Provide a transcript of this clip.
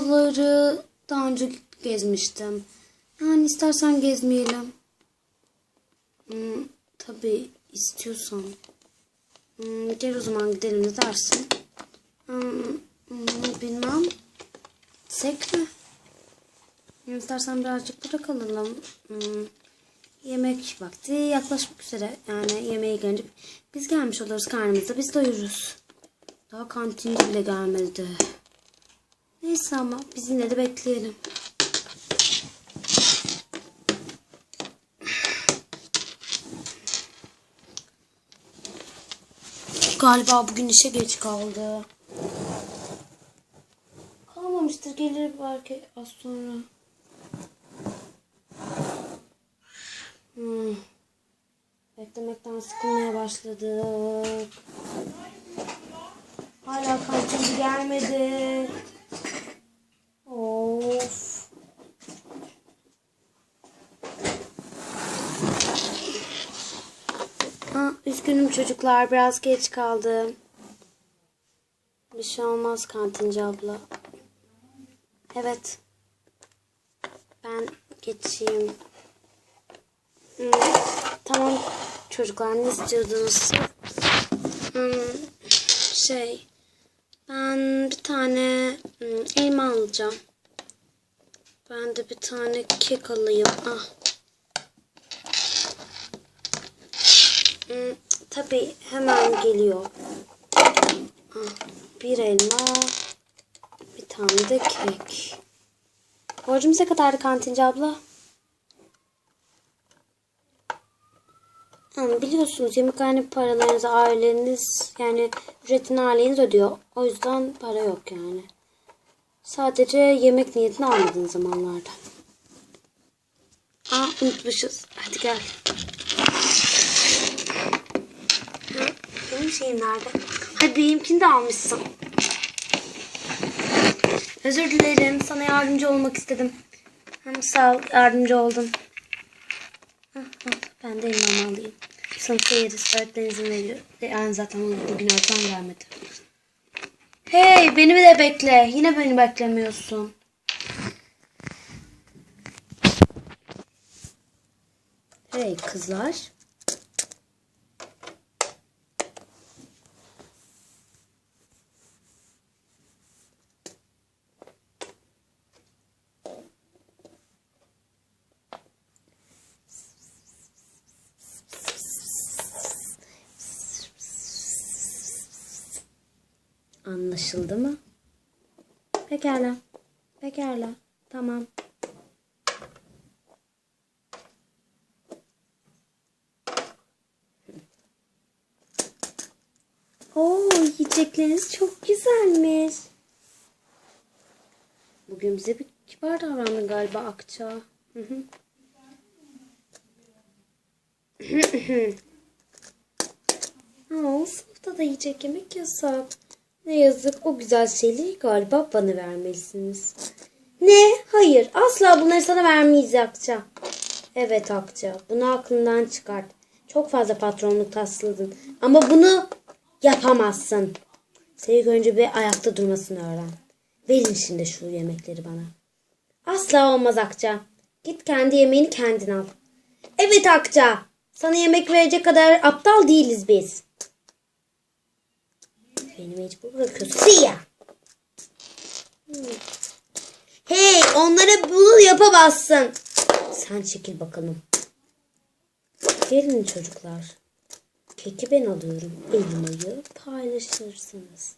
buraları daha önce gezmiştim. Yani istersen gezmeyelim. Hmm, tabii istiyorsan. Hmm, gel o zaman gidelim ne dersin? Hmm, hmm, bilmem. Gitsek mi? İstersen birazcık burada kalalım. Hmm, yemek vakti yaklaşmak üzere. Yani yemeğe gelince biz gelmiş oluruz karnımıza biz doyururuz. Daha kantinci bile gelmedi. Neyse ama biz yine de bekleyelim. Galiba bugün işe geç kaldı. Kalmamıştır. Gelir belki az sonra. Hmm. Beklemekten sıkılmaya başladık. Hala kantinci gelmedi. Üzgünüm çocuklar. Biraz geç kaldım. Bir şey olmaz kantinci abla. Evet. Ben geçeyim. Hmm, tamam çocuklar ne istiyordunuz? Hmm, şey ben bir tane hmm, elma alacağım. Ben de bir tane kek alayım. Ah. Hmm, tabii hemen geliyor. Ah, bir elma, bir tane de kek. Borcumuz ne kadardı kantinci abla? Yani biliyorsunuz yemekhane paralarınızı aileniz yani ücretini aileniz ödüyor. O yüzden para yok yani. Sadece yemek niyetini almadığın zamanlarda. Aa unutmuşuz. Hadi gel. Şeyim nerede? Hadi benimkini de almışsın. Özür dilerim. Sana yardımcı olmak istedim. Hem sağ ol. Yardımcı al. Ben de elmamı alayım. Sınıfta yeriz. Öğretmen veriyor. E, Yani zaten bugün öğretmen gelmedi. Hey beni de bekle. Yine beni beklemiyorsun. Hey kızlar. Anlaşıldı mı? Pekala. Pekala. Tamam. Oo, yiyecekleriniz çok güzelmiş. Bugün bize bir kibar davrandın galiba Akça. Hı hı. Aa, sınıfta da yiyecek yemek yasak. Ne yazık o güzel şeyleri galiba bana vermelisiniz. Ne? Hayır. Asla bunları sana vermeyiz Akça. Evet Akça. Bunu aklından çıkart. Çok fazla patronluk tasladın. Ama bunu yapamazsın. Seni önce bir ayakta durmasını öğren. Verin şimdi şu yemekleri bana. Asla olmaz Akça. Git kendi yemeğini kendin al. Evet Akça. Sana yemek verecek kadar aptal değiliz biz. Beni mecbur bırakıyorsun. Siyah. Hey onlara bunu yapamazsın. Sen çekil bakalım. Gelin çocuklar. Keki ben alıyorum. Elmayı paylaşırsınız.